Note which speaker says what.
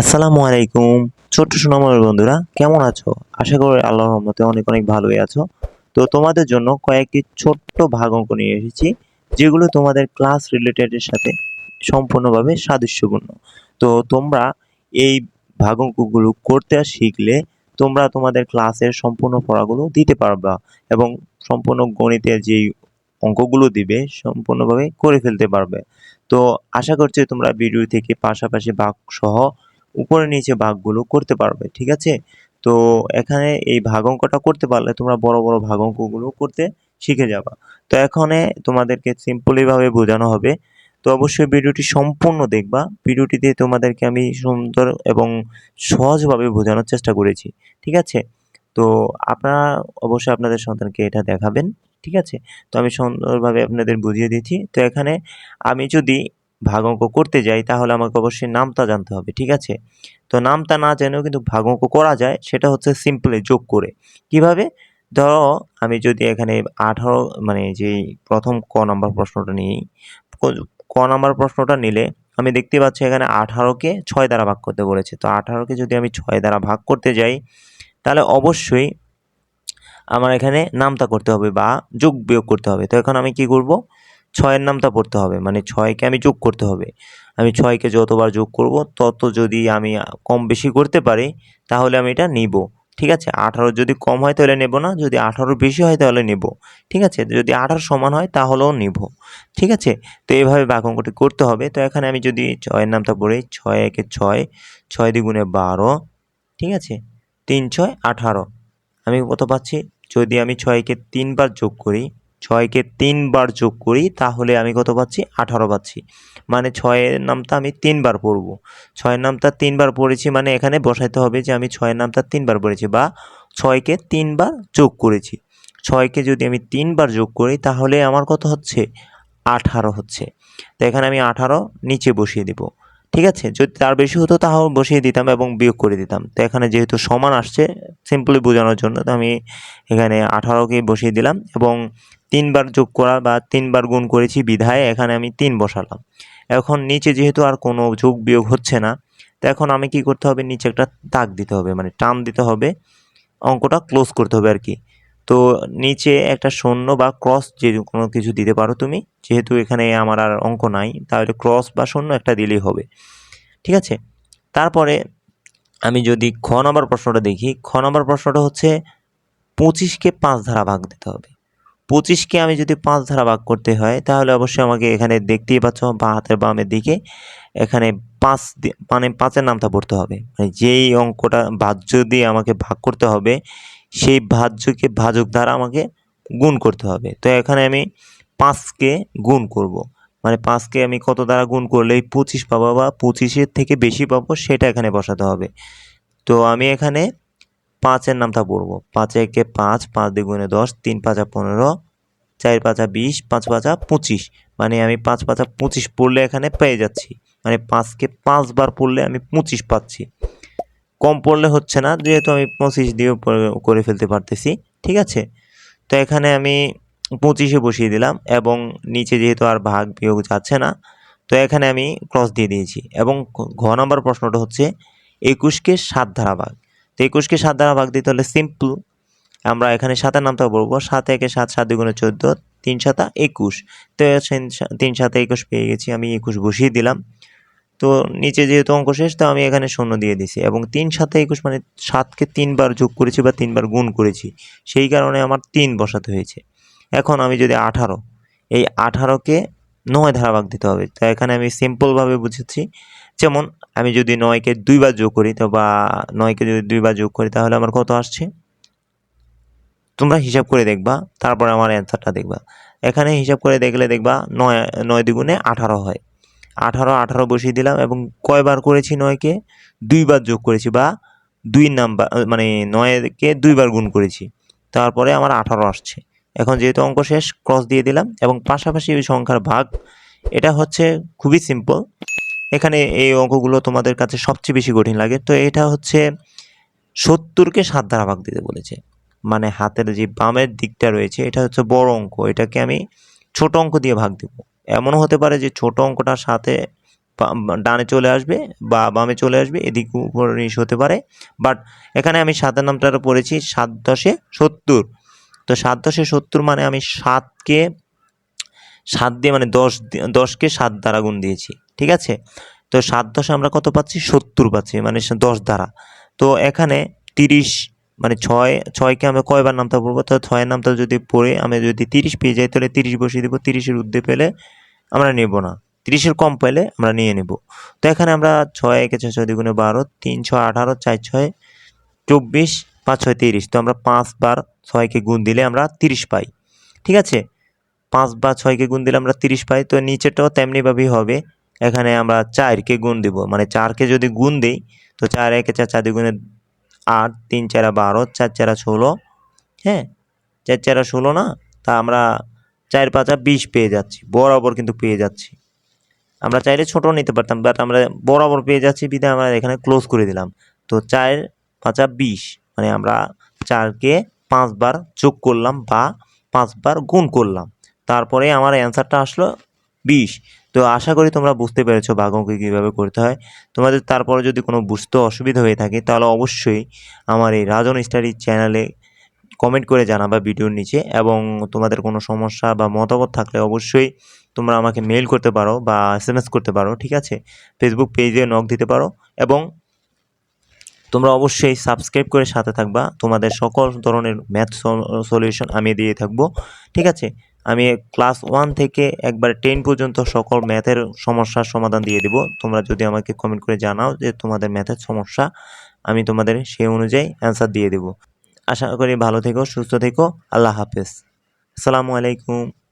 Speaker 1: আসসালামু আলাইকুম, ছোট্ট সোনাময়ের বন্ধুরা, কেমন আছো? আশা করি আল্লাহর রহমতে অনেক অনেক ভালোই আছো। তো তোমাদের জন্য কয়েকটি ছোট্ট ভাগ অঙ্ক নিয়ে এসেছি, যেগুলো তোমাদের ক্লাস রিলেটেডের সাথে সম্পূর্ণভাবে সাদৃশ্যপূর্ণ। তো তোমরা এই ভাগ অঙ্কগুলো করতে শিখলে তোমরা তোমাদের ক্লাসের সম্পূর্ণ পড়াগুলো দিতে পারবা এবং সম্পূর্ণ গণিতের যেই অঙ্কগুলো দিবে সম্পূর্ণভাবে করে ফেলতে পারবে। তো আশা করছি তোমরা ভিডিও থেকে পাশাপাশি ভাগ সহ উপরে নিচে ভাগগুলো করতে পারবে, ঠিক আছে? তো এখানে এই ভাগ অঙ্কটা করতে পারলে তোমরা বড় বড় ভাগ অঙ্কগুলো করতে শিখে যাবা। তো এখানে তোমাদেরকে সিম্পলিভাবে বোঝানো হবে। তো অবশ্যই ভিডিওটি সম্পূর্ণ দেখবা। ভিডিওটিতে তোমাদেরকে আমি সুন্দর এবং সহজভাবে বোঝানোর চেষ্টা করেছি, ঠিক আছে? তো আপনারা অবশ্যই আপনাদের সন্তানকে এটা দেখাবেন, ঠিক আছে? তো আমি সুন্দরভাবে আপনাদের বুঝিয়ে দিচ্ছি। তো এখানে আমি যদি ভাগ অঙ্ক করতে যাই, তাহলে আমাকে অবশ্যই নামতা জানতে হবে, ঠিক আছে? তো নামতা না জেনেও কিন্তু ভাগ অঙ্ক করা যায়, সেটা হচ্ছে সিম্পলি যোগ করে। কীভাবে? ধরো, আমি যদি এখানে আঠারো মানে যেই প্রথম ক নাম্বার প্রশ্নটা নিই, ক নাম্বার প্রশ্নটা নিলে আমি দেখতে পাচ্ছি এখানে আঠারোকে ছয় দ্বারা ভাগ করতে বলেছে। তো আঠারোকে যদি আমি ছয় দ্বারা ভাগ করতে যাই, তাহলে অবশ্যই আমার এখানে নামতা করতে হবে বা যোগ বিয়োগ করতে হবে। তো এখন আমি কি করব? ছয়ের নামটা পড়তে হবে। মানে ছয়কে আমি যোগ করতে হবে। আমি ছয়কে যতবার যোগ করব, তত যদি আমি কম বেশি করতে পারি, তাহলে আমি এটা নিব। ঠিক আছে? আঠারো যদি কম হয় তাহলে নেব না। যদি আঠারো বেশি হয় তাহলে নেব। ঠিক আছে? যদি আঠারো সমান হয় তাহলেও নিব। ঠিক আছে? তো এইভাবে বাক অঙ্কটি করতে হবে। তো এখানে আমি যদি ছয়ের নামটা পড়ি, ছয় একে ছয় ছয় দ্বিগুণে বারো। ঠিক আছে? তিন ছয় আঠারো। আমি কত পাচ্ছি? যদি আমি ছয়কে তিনবার যোগ করি ছয়কে তিনবার যোগ করি, তাহলে আমি কত পাচ্ছি? আঠারো পাচ্ছি। মানে ছয়ের নামটা আমি তিনবার পড়ব। ছয়ের নামটা তিনবার পড়েছি মানে এখানে বসাইতে হবে যে আমি ছয়ের নামটা তিনবার পড়েছি বা ছয়কে তিনবার যোগ করেছি। ছয়কে যদি আমি তিনবার যোগ করি, তাহলে আমার কত হচ্ছে? আঠারো হচ্ছে। তো এখানে আমি আঠারো নিচে বসিয়ে দেব। ঠিক আছে? যদি তার বেশি হতো তাহলে বসিয়ে দিতাম এবং বিয়োগ করে দিতাম। তো এখানে যেহেতু সমান আসছে সিম্পলি বোঝানোর জন্য তো আমি এখানে আঠারোকে বসিয়ে দিলাম এবং তিনবার যোগ করা বা তিনবার গুণ করেছি বিধায়, এখানে আমি তিন বসালাম। এখন নিচে যেহেতু আর কোনো যোগ বিয়োগ হচ্ছে না, তো এখন আমি কি করতে হবে? নিচে একটা দাগ দিতে হবে মানে টান দিতে হবে, অঙ্কটা ক্লোজ করতে হবে আর কি। তো নিচে একটা শূন্য বা ক্রস যে কোনো কিছু দিতে পারো তুমি, যেহেতু এখানে আমার আর অঙ্ক নাই, তাহলে ক্রস বা শূন্য একটা দিলেই হবে। ঠিক আছে? তারপরে আমি যদি খ নম্বর প্রশ্নটা দেখি, খ নম্বর প্রশ্নটা হচ্ছে পঁচিশকে পাঁচ ধারা ভাগ দিতে হবে। পঁচিশকে আমি যদি পাঁচ ধারা ভাগ করতে হয়, তাহলে অবশ্যই আমাকে এখানে দেখতেই পাচ্ছ, বা হাতের বামের দিকে এখানে পাঁচ মানে পাঁচের নামটা পড়তে হবে। মানে যেই অঙ্কটা ভাজ্য দিয়ে আমাকে ভাগ করতে হবে, সেই ভাজ্যকে ভাজক দ্বারা আমাকে গুণ করতে হবে। তো এখানে আমি পাঁচকে গুণ করব। মানে পাঁচকে আমি কত দ্বারা গুণ করলেই পঁচিশ পাবো বা পঁচিশের থেকে বেশি পাবো, সেটা এখানে বসাতে হবে। তো আমি এখানে পাঁচের নামটা পড়ব। পাঁচ একে পাঁচ পাঁচ দ্বিগুণে দশ, তিন পাঁচা পনেরো, চার পাঁচা বিশ, পাঁচ পাঁচা পঁচিশ। মানে আমি পাঁচ পাঁচা পঁচিশ পড়লে এখানে পেয়ে যাচ্ছি। মানে পাঁচকে পাঁচবার পড়লে আমি পঁচিশ পাচ্ছি। কম পড়লে হচ্ছে না, যেহেতু আমি পঁচিশ দিয়ে করে ফেলতে পারতেছি, ঠিক আছে? তো এখানে আমি পঁচিশে বসিয়ে দিলাম এবং নিচে যেহেতু আর ভাগ বিয়োগ যাচ্ছে না, তো এখানে আমি ক্রস দিয়ে দিয়েছি। এবং ঘ- নম্বর প্রশ্নটা হচ্ছে, একুশকে সাত ধারা ভাগ। তো একুশকে সাত দ্বারা ভাগ দিতে হলে সিম্পল আমরা এখানে সাতের নামটা বলব, সাত একে সাত সাত দুগুণে চোদ্দ, তিন সাতা একুশ। তো তিন সাতে একুশ পেয়ে গেছি, আমি একুশ বসিয়ে দিলাম। তো নিচে যেহেতু অঙ্ক শেষ, তো আমি এখানে শূন্য দিয়ে দিছি। এবং তিন সাথে একুশ মানে সাতকে তিনবার যোগ করেছি বা তিনবার গুণ করেছি, সেই কারণে আমার তিন বসাতে হয়েছে। এখন আমি যদি আঠারো, এই আঠারোকে নয় ধারা ভাগ দিতে হবে। তো এখানে আমি সিম্পলভাবে বুঝেছি। যেমন, আমি যদি নয়কে দুইবার যোগ করি, তো বা নয়কে যদি দুইবার যোগ করি, তাহলে আমার কত আসছে? তোমরা হিসাব করে দেখবা, তারপর আমার অ্যান্সারটা দেখবা। এখানে হিসাব করে দেখলে দেখবা, নয় নয় দ্বিগুণে আঠারো হয়। আঠারো আঠারো বসিয়ে দিলাম এবং কয়বার করেছি নয়কে? দুইবার যোগ করেছি বা দুই নাম্বার মানে নয়কে দুইবার গুণ করেছি। তারপরে আমার আঠারো আসছে। এখন যেহেতু অঙ্ক শেষ ক্রস দিয়ে দিলাম এবং পাশাপাশি ওই সংখ্যার ভাগ, এটা হচ্ছে খুবই সিম্পল এখানে এই অঙ্কগুলো তোমাদের কাছে সবচেয়ে বেশি কঠিন লাগে। তো এটা হচ্ছে সত্তরকে সাত দ্বারা ভাগ দিতে বলেছে। মানে হাতের যে বামের দিকটা রয়েছে, এটা হচ্ছে বড় অঙ্ক। এটাকে আমি ছোট অঙ্ক দিয়ে ভাগ দেব। এমনও হতে পারে যে ছোট অঙ্কটার সাথে ডানে চলে আসবে বা বামে চলে আসবে, এদিক উপর হতে পারে। বাট এখানে আমি সাতের নামটা পড়েছি, সাত দশে সত্তর। তো সাত দশে সত্তর মানে আমি সাতকে সাত দিয়ে মানে দশ দশকে সাত দ্বারা গুণ দিয়েছি, ঠিক আছে? তো সাত দশে আমরা কত পাচ্ছি? সত্তর পাচ্ছি মানে দশ দ্বারা। তো এখানে তিরিশ মানে ছয়, ছয়কে আমরা কয়বার নামতা পড়ব? তো ছয়ের নামটা যদি পড়ে আমি যদি তিরিশ পেয়ে যাই, তাহলে তিরিশ বসিয়ে দেবো। তিরিশের ঊর্ধ্বে পেলে আমরা নেব না। তিরিশের কম পেলে আমরা নিয়ে নেব। তো এখানে আমরা ছয়, একে ছয় ছয় দ্বিগুণে বারো, তিন, ছয়, আঠারো, চার, ছয়, চব্বিশ পাঁচ, ছয়, তিরিশ। তো আমরা পাঁচবার ছয়কে গুণ দিলে আমরা তিরিশ পাই। ঠিক আছে? পাঁচ বা ছয়কে গুণ দিলে আমরা তিরিশ পাই। তো নিচেরটাও তেমনিভাবেই হবে। এখানে আমরা চারকে গুণ দিব। মানে চারকে যদি গুণ দিই, তো চার একে চার চার দুগুণে আট, তিন, চারা, বারো, চার, চারা, ষোলো। হ্যাঁ? চার, চারা, ষোলো না? তা আমরা চার, পাঁচা বিশ পেয়ে যাচ্ছি। বরাবর কিন্তু পেয়ে যাচ্ছি। আমরা চাইলে ছোটো নিতে পারতাম বাট আমরা বরাবর পেয়ে যাচ্ছি বিধায় আমরা এখানে ক্লোজ করে দিলাম। তো চার, পাঁচা বিশ। মানে আমরা চারকে পাঁচবার যোগ করলাম বা পাঁচবার গুণ করলাম। তারপরে আমার অ্যান্সারটা আসলো বিশ। তো আশা করি তোমরা বুঝতে পেরেছ ভাগঙ্ক কীভাবে করতে হয়। তোমাদের তারপরে যদি কোনো বুঝতে অসুবিধা হয়ে থাকে, তাহলে অবশ্যই আমার এই রাজন স্টাডি চ্যানেলে কমেন্ট করে জানাবা ভিডিওর নিচে। এবং তোমাদের কোনো সমস্যা বা মতামত থাকলে অবশ্যই তোমরা আমাকে মেল করতে পারো বা এস করতে পারো, ঠিক আছে? ফেসবুক পেজে নক দিতে পারো। এবং তোমরা অবশ্যই সাবস্ক্রাইব করে সাথে থাকবা। তোমাদের সকল ধরনের ম্যাথ সলিউশন আমি দিয়ে থাকব। ঠিক আছে? আমি ক্লাস ওয়ান থেকে একবার টেন পর্যন্ত সকল ম্যাথের সমস্যার সমাধান দিয়ে দেবো। তোমরা যদি আমাকে কমেন্ট করে জানাও যে তোমাদের ম্যাথের সমস্যা, আমি তোমাদের সেই অনুযায়ী অ্যান্সার দিয়ে দেবো। আশা করি ভালো থেকো, সুস্থ থেকো। আল্লাহ হাফেজ। আসসালামু আলাইকুম।